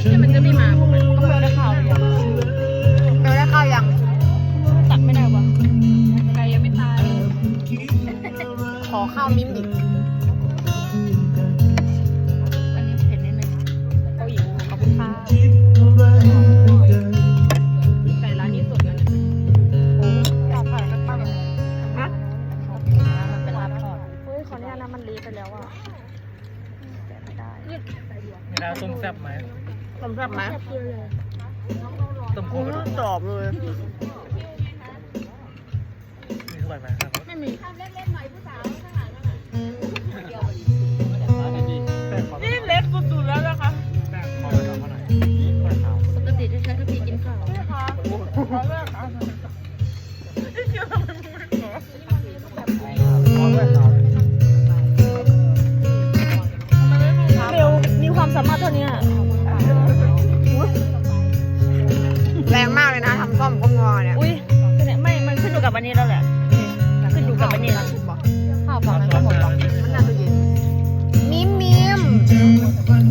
ที่มันจะไม่มาพวกมันต้องเบลได้ข่าวหรือยังเบลได้ข้าวยังตัดไม่ได้วะไก่ยังไม่ตาย ขอข้าวมิ้มดิอันนี้เผ็ดนิดนึงเกาหลีขอบคุณค่ะไก่ร้านนี้สดนะโอ้อยากถ่ายกันบ้างฮะมันเป็นร้านทอดเฮ้ยขออนุญาตนะมันเละไปแล้วอะแกะไม่ได้มีดาวต้มแซ่บไหม สำหรับไหมแค่เพียวเลยต้มโคอืกระดูมกกรอบเลยมีถ้วยไหมครับไม่มีนี่ กับอันนี้ข้าวฝั่งนั้นก็หมดหรอกมันน่าจะเย็นมิมมิม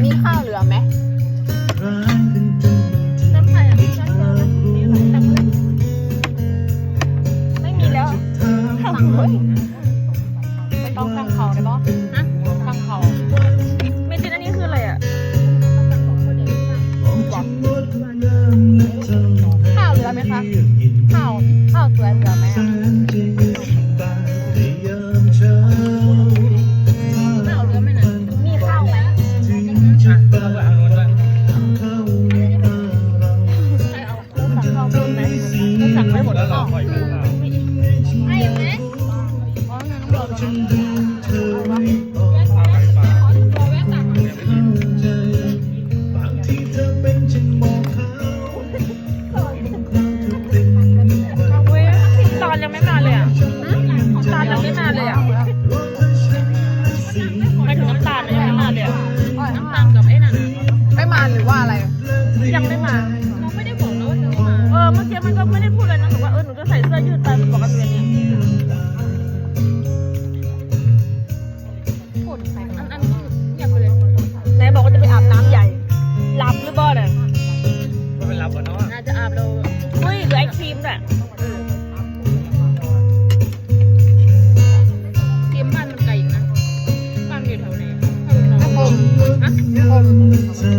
มีข้าวเหลือไหมน้ำไข่อะใช่เธอมีหลายตังค์ไม่มีแล้วสั่งเลยไม่ต้องสั่งเขาได้ปะฮะสั่งเขาเมจินอันนี้คืออะไรอะข้าวเหลือไหมคะ นั่นน้ำร้อนแล้วนะเอาวะข้าวไก่ปลารอแวะตักมายังไม่กินเว้ยตอนยังไม่มาเลยอะตอนยังไม่มาเลยอะไม่ถึงน้ำตาลยังไม่มาเลยอะน้ำตาลกับไอ้นั่นน่ะไม่มาหรือว่าอะไร ยังไม่มาน้องไม่ได้บอกนะว่าจะมา เออเมื่อกี้มันก็ไม่ได้พูด Mm-hmm.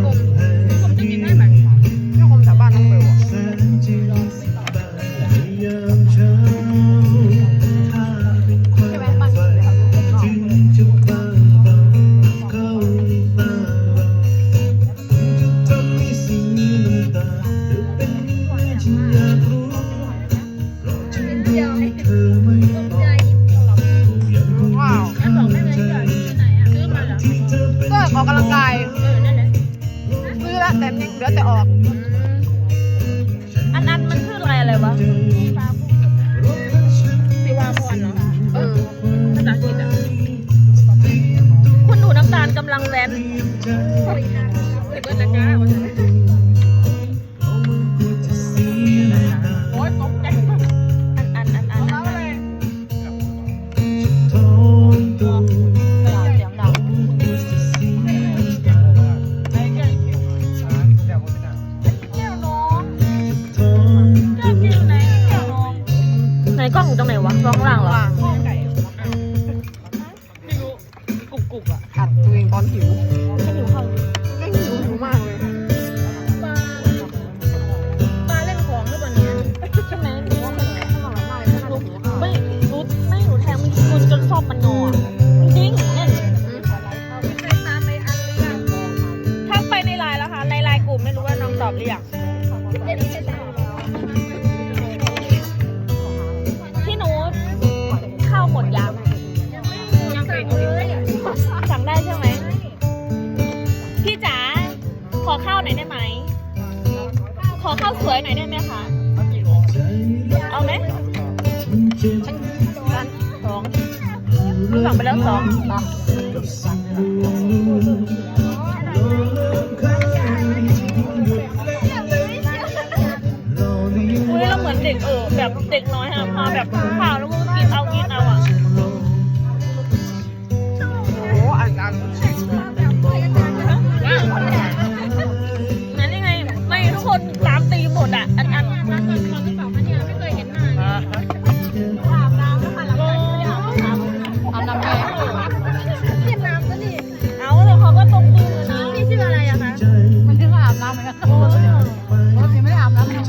そ。 ขอข้าวสวยหน่อยได้ไหมคะ เอาไหมสองสั่งไปแล้วสองอุ้ยเราเหมือนเด็กเออแบบเด็กน้อยอะมาแบบข้าวแล้วก็กินเอากินเอาอะโอ้อันอัน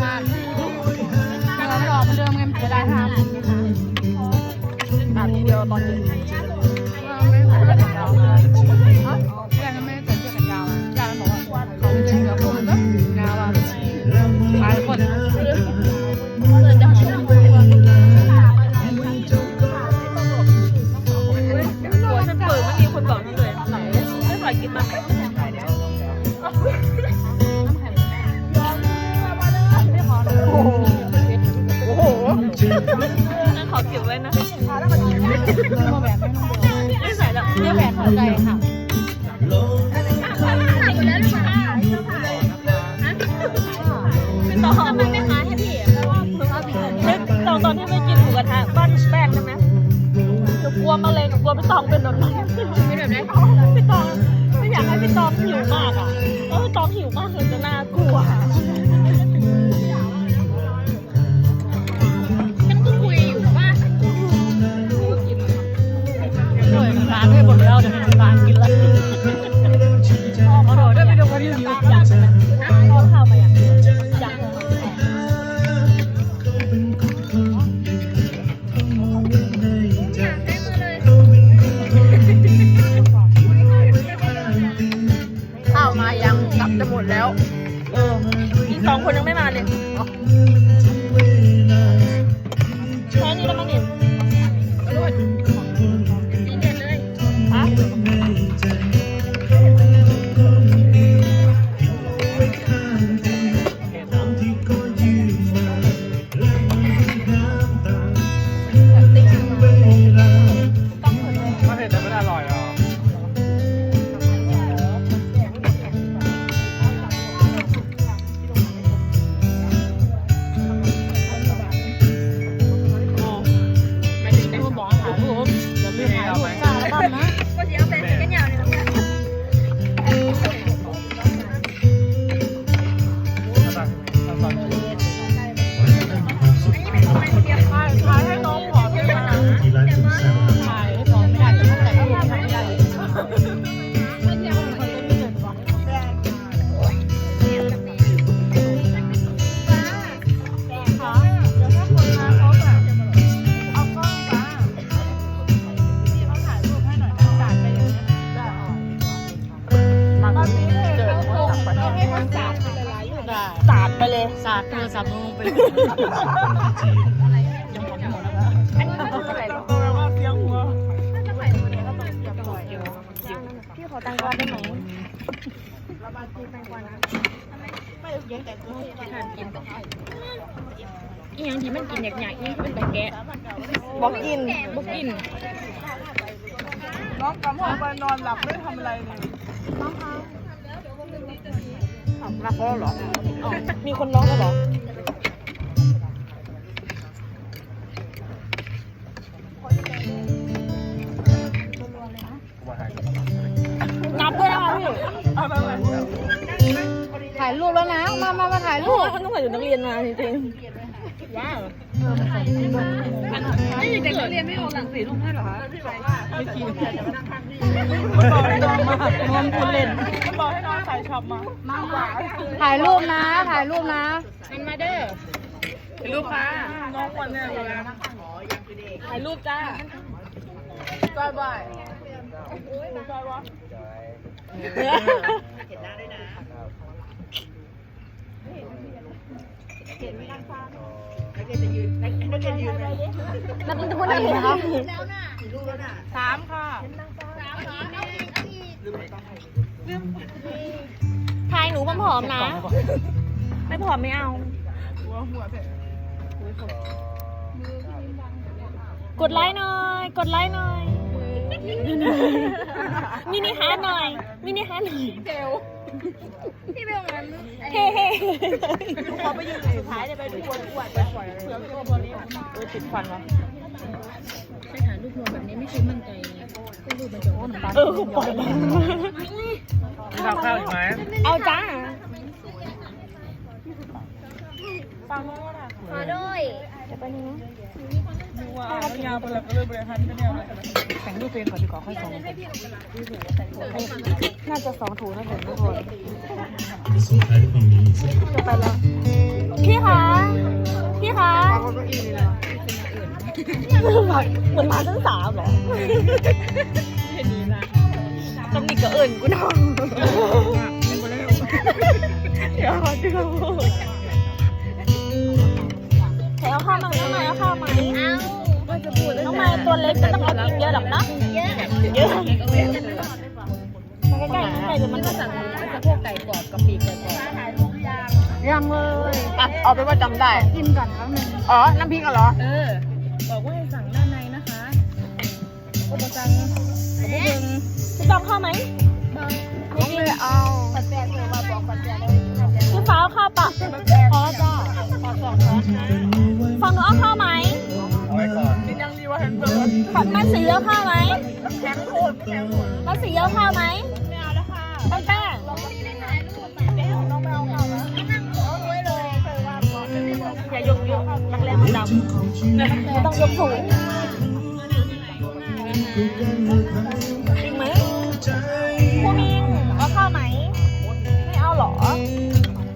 อาบน้ำทำงานเดี๋ยวไม่ออกเหมือนเดิมไงจะได้ทำอาบทีเดียวตอนเย็นไม่ใส่เสื้อแขนยาวฮะยายไม่ได้ใส่เสื้อแขนยาวยายมันบอกว่าเขาไม่จริงแล้วพวกมันก็ยาวอะหลายคนหัวฉันเปิดมันมีคนบอกฉันเลยไม่ปล่อยกินมาไหม ขอเก็บไว้นะไม่ต้องเดินไม่ใส่แล้วเสื้อแขนหัวใจค่ะพี่ตองทำไมไม่ค้าให้พี่นึกตอนตอนที่ไม่กินหมูกระทะบ้านแป้งใช่ไหมหนูกลัวมาเลยหนูกลัวพี่ตองเป็นแบบนั้นเป็นแบบไหนพี่ตองไม่อยากให้พี่ตองหิวมากอะแล้วพี่ตองหิวมากเลยจะน่ากลัวานให้หมดแล้วเดี๋ยวร้านกินแล้วาดโทรศัพท์ลงไปยังผมไม่หมดแล้วอันนี้มันคืออะไรหรอพี่ขอตังค์ก่อนได้ไหมอีหยังที่มันกินหยากๆนี่เป็นแต่แกะบอกกินบุกกิน น้องกำลังไปนอนหลับไม่ทำอะไรเลย รับเขาเหรออ๋อมีคนร้องแล้วเหรอ นับด้วยนะคะพี่ถ่ายรูปแล้วนะ มามามาถ่ายโอ้รูโหปเขาต้องใส่ชุดนักเรียนมาจริงๆว้าว ไม่เด็กนักเรียนไม่เอาหลังสีลูกให้หรอคะไม่กินบอกให้น้องมางอมคุณเล่นบอกให้น้องใส่ช็อปมาถ่ายรูปนะ ถ่ายรูปนะมันมาเด้อรูปค่ะน้องคนเนี่ยเวลาถ่ายรูปจ้าจอยบายบา ยนับเป็นคนไหนคะสามค่ะทายหนูผอมๆนะ ไม่ผอมไม่เอากดไลค์หน่อย กดไลค์หน่อยมินิฮาร์ดหน่อยมินิฮาร์ดหน่อย พี่เบลมันเฮ้เฮ้ขอไปยืนสุดท้ายเลยไปทุกคนอวดไปปล่อยเสือตัวบอลนี้เออติดฟันวะไปหาลูกนวลแบบนี้ไม่เคยมั่นใจเลยก็รูปมันจะอ้วนเออปล่อยมามีข้าข้าวอีกไหมเอาจ้าขอด้วยเดี๋ยวไปบนึง นะว่ายาวไปแล้วก็เลยบริหารกันเนี่ยแต่งรูปเป็นก่อนดีกว่าค่อยส่งน่าจะสองถุงนะผมทุกคนจะไปแล้ว พี่คะ พี่คะเหมือนมาตั้งสามเหรอตำหนิก็เอิ่นกูน้องเดี๋ยวขอดูใครเอาข้าวมาน้องไม้เอาข้าวไหมน้ ต้องเอากินเยอะหรอกนะเยอะเยอะมาใกล้ๆน้องไม้เดี๋ยวมันก็สั่งสะโพกไก่กรอบกับปีกไก่กรอบยังเลยอะเอาไปนว่าจำได้ กินก่อนครั้งหนึ่งอ๋อ น้ำพริกเหรอ เออ บอกว่าให้สั่งด้านในนะคะโอ้โหจังโอ้โหเบิ่งพี่จอมข้าวไหมผมเลยเอาพี่ฟ้าเอาข้าวปะพอจ้า ฝันมันสีเอาข้าวไหมมันสีเอาข้าวไหมไม่เอาแล้วค่ะแป้งแป้งอย่ายกเยอะรักแรงดำต้องยกสูงจริงไหมครูมิงเอาข้าวไหม ไม่เอาหรอ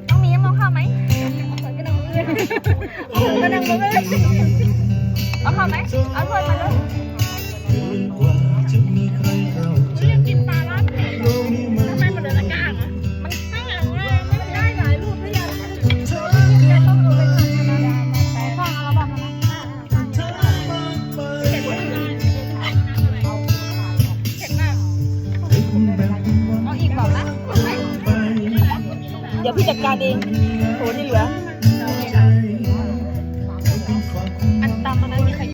น้องมีมเอาข้าวไหมก็นั่งเลยเอาข้าวไหมเอาถ้วยมาเลย เกิ